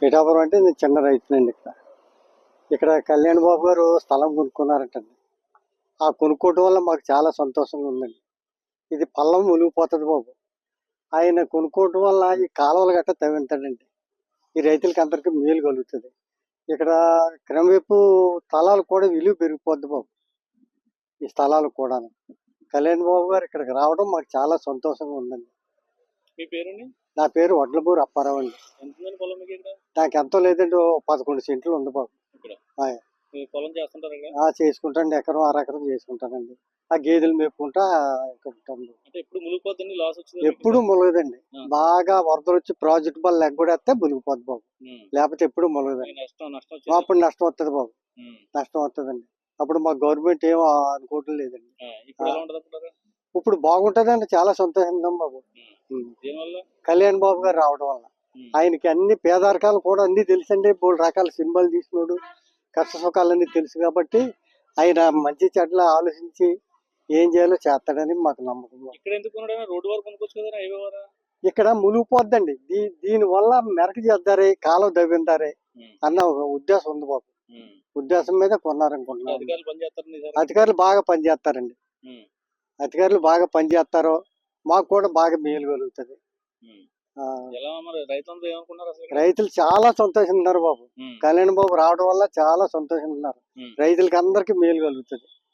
పిఠాపురం అంటే నేను చిన్న రైతునండి ఇక్కడ. ఇక్కడ కళ్యాణ్ బాబు గారు స్థలం కొనుక్కున్నారంటండి. ఆ కొనుక్కోవటం వల్ల మాకు చాలా సంతోషంగా ఉందండి. ఇది పల్లం మునిగిపోతుంది బాబు. ఆయన కొనుక్కోవటం వల్ల ఈ కాలువలు గట్ట తవ్వింతాడండి ఈ రైతులకి అందరికీ మేలు కలుగుతుంది. ఇక్కడ క్రమవైపు స్థలాలు కూడా విలువ పెరిగిపోద్ది బాబు. ఈ స్థలాలు కూడా కళ్యాణ్ బాబు గారు ఇక్కడికి రావడం మాకు చాలా సంతోషంగా ఉందండి. మీ పేరుని నా పేరు వడ్లబూరు అప్పారావు అండి. ఎంత ఉందండి పొలం మీకు ఇక్కడ నాకు ఎంతో లేదండి పదకొండు సెంట్లు ఉంది బాబు. పొలం చేస్తుంటారు చేసుకుంటాండి ఎకరం అరెకరం చేసుకుంటానండి. ఆ గేదెలు మేపుకుంటా ఇంకా ఉంటాను. అంటే ఎప్పుడు ములగదండి. బాగా వరదలు వచ్చి ప్రాజెక్ట్ బల్ల ఎగ్గొడేస్తే మునిగిపోద్ది బాబు. లేకపోతే ఎప్పుడు ములగదండి అప్పుడు నష్టం వస్తుంది బాబు. నష్టం వస్తుందండి అప్పుడు మా గవర్నమెంట్ ఏం అనుకోవటం లేదండి. ఇప్పుడు బాగుంటుందండి చాలా సంతోషంగా బాబు. కళ్యాణ్ బాబు గారు రావడం వల్ల. ఆయనకి అన్ని పేదరికాలు కూడా అన్ని తెలుసండి. మూడు రకాల సినిమాలు తీసినోడు కష్ట సుఖాలన్నీ తెలుసు కాబట్టి ఆయన మంచి చెడ్ల ఆలోచించి ఏం చేయాలో చేస్తాడని మాకు నమ్మకం. ఇక్కడ ఎందుకు రోడ్డు వరకు ఇక్కడ మునిగిపోద్దండి. దీ దీని వల్ల మెరక చేద్దారే కాలువ దవ్విందారే. అన్న ఒక ఉద్దేశం ఉంది బాబు. ఉద్దేశం మీద కొన్నారనుకుంటున్నాను. అధికారులు బాగా పనిచేస్తారండి. అధికారులు బాగా పనిచేస్తారో మాకు కూడా బాగా మేలు కలుగుతుంది. ఎలా మరి రైతులందరూ ఏమనుకున్నారు అసలు? రైతులు చాలా సంతోషంగా ఉన్నారు బాబు. కళ్యాణ్ బాబు రావడం వల్ల చాలా సంతోషంగా ఉన్నారు. రైతులకి అందరికీ మేలు కలుగుతుంది